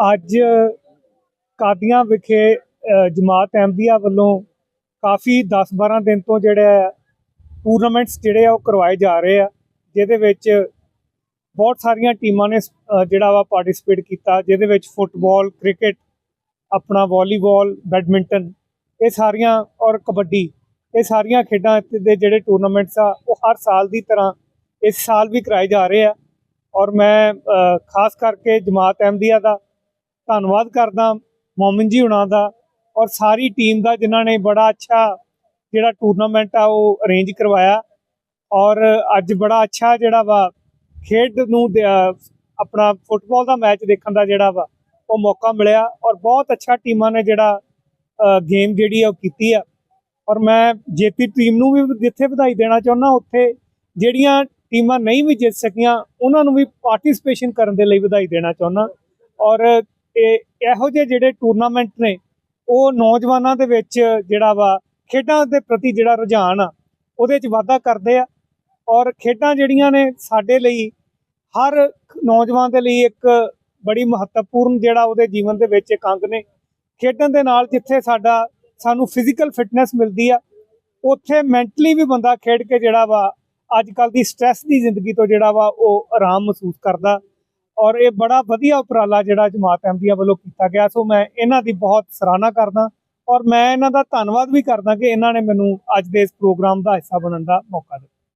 ਅੱਜ ਕਾਦੀਆਂ ਵਿਖੇ ਜਮਾਤ ਅਹਿਮਦੀਆ ਵੱਲੋਂ ਕਾਫੀ 10-12 ਦਿਨ ਤੋਂ ਜਿਹੜੇ ਟੂਰਨਾਮੈਂਟਸ ਜਿਹੜੇ ਆ ਉਹ ਕਰਵਾਏ ਜਾ ਰਹੇ ਆ, ਜਿਹਦੇ ਵਿੱਚ ਬਹੁਤ ਸਾਰੀਆਂ ਟੀਮਾਂ ਨੇ ਜਿਹੜਾ ਵਾ ਪਾਰਟਿਸਿਪੇਟ ਕੀਤਾ, ਜਿਹਦੇ ਵਿੱਚ ਫੁੱਟਬਾਲ ਕ੍ਰਿਕਟ ਆਪਣਾ ਵਾਲੀਬਾਲ ਬੈਡਮਿੰਟਨ ਇਹ ਸਾਰੀਆਂ ਔਰ ਕਬੱਡੀ, ਇਹ ਸਾਰੀਆਂ ਖੇਡਾਂ ਦੇ ਜਿਹੜੇ ਟੂਰਨਾਮੈਂਟਸ ਆ, ਉਹ ਹਰ ਸਾਲ ਦੀ ਤਰ੍ਹਾਂ ਇਸ ਸਾਲ ਵੀ ਕਰਾਏ ਜਾ ਰਹੇ ਆ। ਔਰ ਮੈਂ ਖਾਸ ਕਰਕੇ ਜਮਾਤ ਅਹਿਮਦੀਆ ਦਾ ਧੰਨਵਾਦ ਕਰਦਾ ਮੋਮਨ ਜੀ ਹੁਣਾਂ ਦਾ ਔਰ ਸਾਰੀ ਟੀਮ ਦਾ ਜਿਨ੍ਹਾਂ ਨੇ ਬੜਾ ਅੱਛਾ ਜਿਹੜਾ ਟੂਰਨਾਮੈਂਟ ਆ ਉਹ ਅਰੇਂਜ ਕਰਵਾਇਆ। ਔਰ ਅੱਜ ਬੜਾ ਅੱਛਾ ਜਿਹੜਾ ਵਾ, ਖੇਡ ਨੂੰ ਆਪਣਾ ਫੁੱਟਬਾਲ ਦਾ ਮੈਚ ਦੇਖਣ ਦਾ ਜਿਹੜਾ ਵਾ, ਉਹ ਮੌਕਾ ਮਿਲਿਆ ਔਰ ਬਹੁਤ ਅੱਛਾ ਟੀਮਾਂ ਨੇ ਜਿਹੜਾ ਗੇਮ ਜਿਹੜੀ ਆ ਉਹ ਕੀਤੀ ਆ। ਔਰ ਮੈਂ ਜੇਤੀ ਟੀਮ ਨੂੰ ਵੀ ਜਿੱਥੇ ਵਧਾਈ ਦੇਣਾ ਚਾਹੁੰਦਾ, ਉੱਥੇ ਜਿਹੜੀਆਂ ਟੀਮਾਂ ਨਹੀਂ ਵੀ ਜਿੱਤ ਸਕੀਆਂ, ਉਹਨਾਂ ਨੂੰ ਵੀ ਪਾਰਟਿਸਿਪੇਸ਼ਨ ਕਰਨ ਦੇ ਲਈ ਵਧਾਈ ਦੇਣਾ ਚਾਹੁੰਦਾ। ਔਰ ਇਹ ਇਹੋ ਜਿਹੇ ਜਿਹੜੇ ਟੂਰਨਾਮੈਂਟ ਨੇ, ਉਹ ਨੌਜਵਾਨਾਂ ਦੇ ਵਿੱਚ ਜਿਹੜਾ ਵਾ, ਖੇਡਾਂ ਦੇ ਪ੍ਰਤੀ ਜਿਹੜਾ ਰੁਝਾਨ ਆ, ਉਹਦੇ 'ਚ ਵਾਧਾ ਕਰਦੇ ਆ। ਔਰ ਖੇਡਾਂ ਜਿਹੜੀਆਂ ਨੇ ਸਾਡੇ ਲਈ, ਹਰ ਨੌਜਵਾਨ ਦੇ ਲਈ ਇੱਕ ਬੜੀ ਮਹੱਤਵਪੂਰਨ ਜਿਹੜਾ ਉਹਦੇ ਜੀਵਨ ਦੇ ਵਿੱਚ ਇੱਕ ਅੰਗ ਨੇ। ਖੇਡਣ ਦੇ ਨਾਲ ਜਿੱਥੇ ਸਾਡਾ, ਸਾਨੂੰ ਫਿਜ਼ੀਕਲ ਫਿਟਨੈਸ ਮਿਲਦੀ ਆ, ਉੱਥੇ ਮੈਂਟਲੀ ਵੀ ਬੰਦਾ ਖੇਡ ਕੇ ਜਿਹੜਾ ਵਾ, ਅੱਜ ਕੱਲ ਦੀ ਸਟ੍ਰੈਸ ਦੀ ਜ਼ਿੰਦਗੀ ਤੋਂ ਜਿਹੜਾ ਵਾ, ਉਹ ਆਰਾਮ ਮਹਿਸੂਸ ਕਰਦਾ। ਔਰ ਇਹ ਬੜਾ ਵਧੀਆ ਉਪਰਾਲਾ ਜਿਹੜਾ ਜਮਾਤ ਅਹਿਮਦੀਆ ਵੱਲੋਂ ਕੀਤਾ ਗਿਆ। ਸੋ ਮੈਂ ਇਹਨਾਂ ਦੀ ਬਹੁਤ ਸਰਾਹਨਾ ਕਰਦਾ ਔਰ ਮੈਂ ਇਹਨਾਂ ਦਾ ਧੰਨਵਾਦ ਵੀ ਕਰਦਾ ਕਿ ਇਹਨਾਂ ਨੇ ਮੈਨੂੰ ਅੱਜ ਦੇ ਇਸ ਪ੍ਰੋਗਰਾਮ ਦਾ ਹਿੱਸਾ ਬਣਨ ਦਾ ਮੌਕਾ ਦਿੱਤਾ।